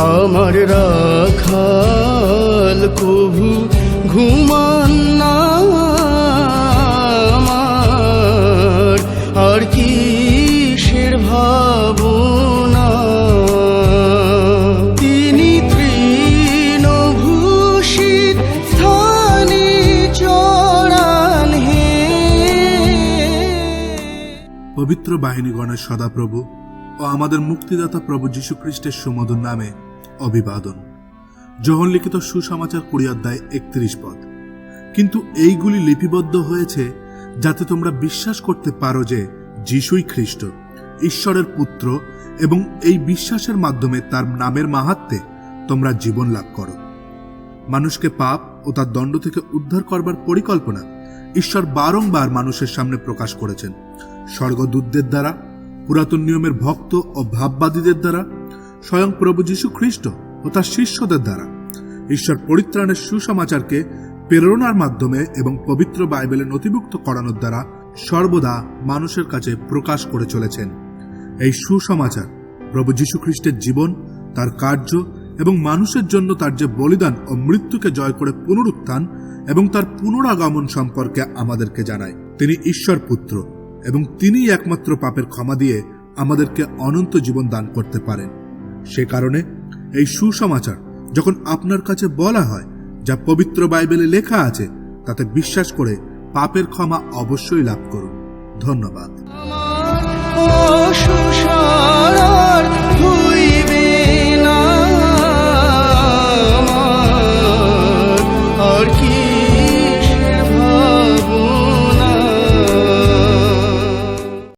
আমার রাখাল কভু ঘুমান না আমার। আর কিসের ভাবনা? তিনি তৃণভূষিত স্থানে হে। পবিত্র বাহিনীগণের সদাপ্রভু ও আমাদের মুক্তিদাতা প্রভু যীশু খ্রিস্টের সুমধুর নামে অভিবাদন। জহন লিখিত সুসমাচার কুড়ি অধ্যায় একত্রিশ পদ। কিন্তু এইগুলি লিপিবদ্ধ হয়েছে যাতে তোমরা বিশ্বাস করতে পারো যে যিশুই খ্রিস্ট, ঈশ্বরের পুত্র এবং এই বিশ্বাসের মাধ্যমে তার নামের মাহাত্মে তোমরা জীবন লাভ করো। মানুষকে পাপ ও তার দণ্ড থেকে উদ্ধার করবার পরিকল্পনা ঈশ্বর বারংবার মানুষের সামনে প্রকাশ করেছেন। স্বর্গদূতদের দ্বারা, পুরাতন নিয়মের ভক্ত ও ভাববাদীদের দ্বারা স্বয়ং প্রভু যীশু খ্রিস্ট ও তার শিষ্যদের দ্বারা। ঈশ্বর পরিত্রাণের সুসমাচারকে প্রেরণার মাধ্যমে এবং পবিত্র বাইবেলে নথিভুক্ত করানোর দ্বারা সর্বদা মানুষের কাছে প্রকাশ করে চলেছেন। এই সুসমাচার প্রভু যীশু খ্রিস্টের জীবন, তার কার্য এবং মানুষের জন্য তার যে বলিদান ও মৃত্যুকে জয় করে পুনরুত্থান এবং তার পুনরাগমন সম্পর্কে আমাদেরকে জানায়। তিনি ঈশ্বর পুত্র এবং তিনিই একমাত্র পাপের ক্ষমা দিয়ে আমাদেরকে অনন্ত জীবন দান করতে পারেন। সে কারণে এই সুসমাচার যখন আপনার কাছে বলা হয়, যা পবিত্র বাইবেলে লেখা আছে, তাতে বিশ্বাস করে পাপের ক্ষমা অবশ্যই লাভ করুন। ধন্যবাদ।